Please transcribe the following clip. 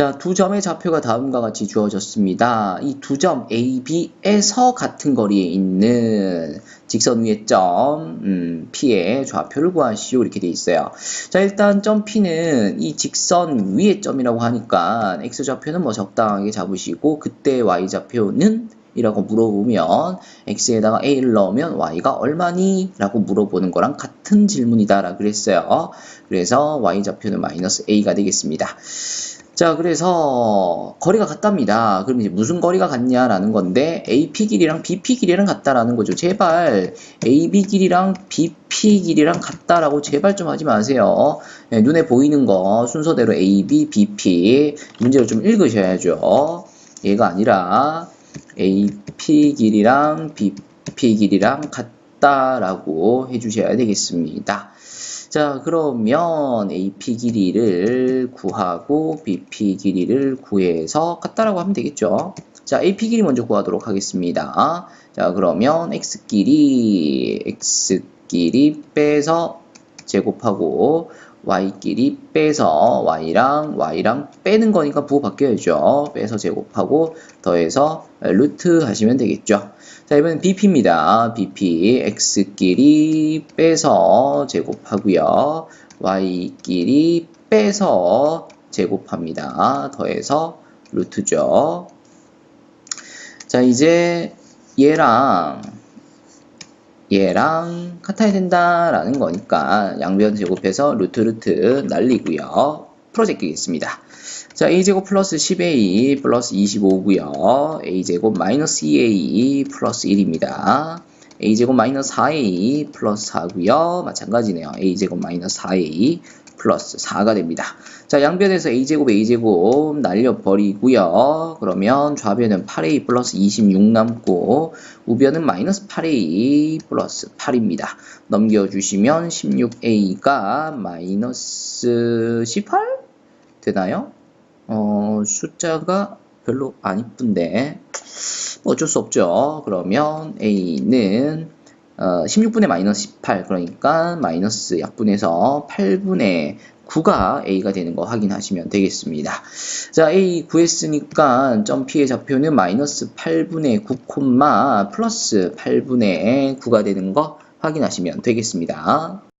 자, 두 점의 좌표가 다음과 같이 주어졌습니다. 이 두 점 A, B에서 같은 거리에 있는 직선 위의 점 음, P의 좌표를 구하시오 이렇게 돼 있어요. 자, 일단 점 P는 이 직선 위의 점이라고 하니까 X 좌표는 뭐 적당하게 잡으시고 그때 Y 좌표는 이라고 물어보면 x에다가 a를 넣으면 y가 얼마니? 라고 물어보는 거랑 같은 질문이다 라고 그랬어요. 그래서 y 좌표는 마이너스 a가 되겠습니다. 자, 그래서 거리가 같답니다. 그럼 이제 무슨 거리가 같냐라는 건데 AP 길이랑 BP 길이랑 같다라는 거죠. 제발 AB 길이랑 BP 길이랑 같다라고 제발 좀 하지 마세요. 네, 눈에 보이는 거 순서대로 AB, BP 문제를 좀 읽으셔야죠. 얘가 아니라 AP 길이랑 BP 길이랑 같다 라고 해주셔야 되겠습니다. 자, 그러면 AP 길이를 구하고 BP 길이를 구해서 같다라고 하면 되겠죠. 자, AP 길이 먼저 구하도록 하겠습니다. 자, 그러면 X 길이, X 길이 빼서 제곱하고 y끼리 빼서 y랑 y랑 빼는 거니까 부호 바뀌어야죠. 빼서 제곱하고 더해서 루트 하시면 되겠죠. 자, 이번엔 bp입니다. bp x끼리 빼서 제곱하고요. y끼리 빼서 제곱합니다. 더해서 루트죠. 자, 이제 얘랑 얘랑 같아야 된다라는 거니까 양변 제곱해서 루트 루트 날리고요. 풀어제끼겠습니다. 자, a제곱 플러스 10a 플러스 25고요. a제곱 마이너스 2a 플러스 1입니다. a제곱 마이너스 4a 플러스 4고요. 마찬가지네요. a제곱 마이너스 4a 플러스 4가 됩니다. 자, 양변에서 a제곱 a제곱 날려버리고요. 그러면 좌변은 8a 플러스 26 남고 우변은 마이너스 8a 플러스 8입니다. 넘겨주시면 16a가 마이너스 18? 되나요? 어, 숫자가 별로 안 이쁜데 뭐 어쩔 수 없죠. 그러면 a는 어, 16분의 마이너스 18 그러니까 마이너스 약분해서 8분의 9가 a가 되는 거 확인하시면 되겠습니다. 자 a 구했으니까 점 p의 좌표는 마이너스 8분의 9 콤마 플러스 8분의 9가 되는 거 확인하시면 되겠습니다.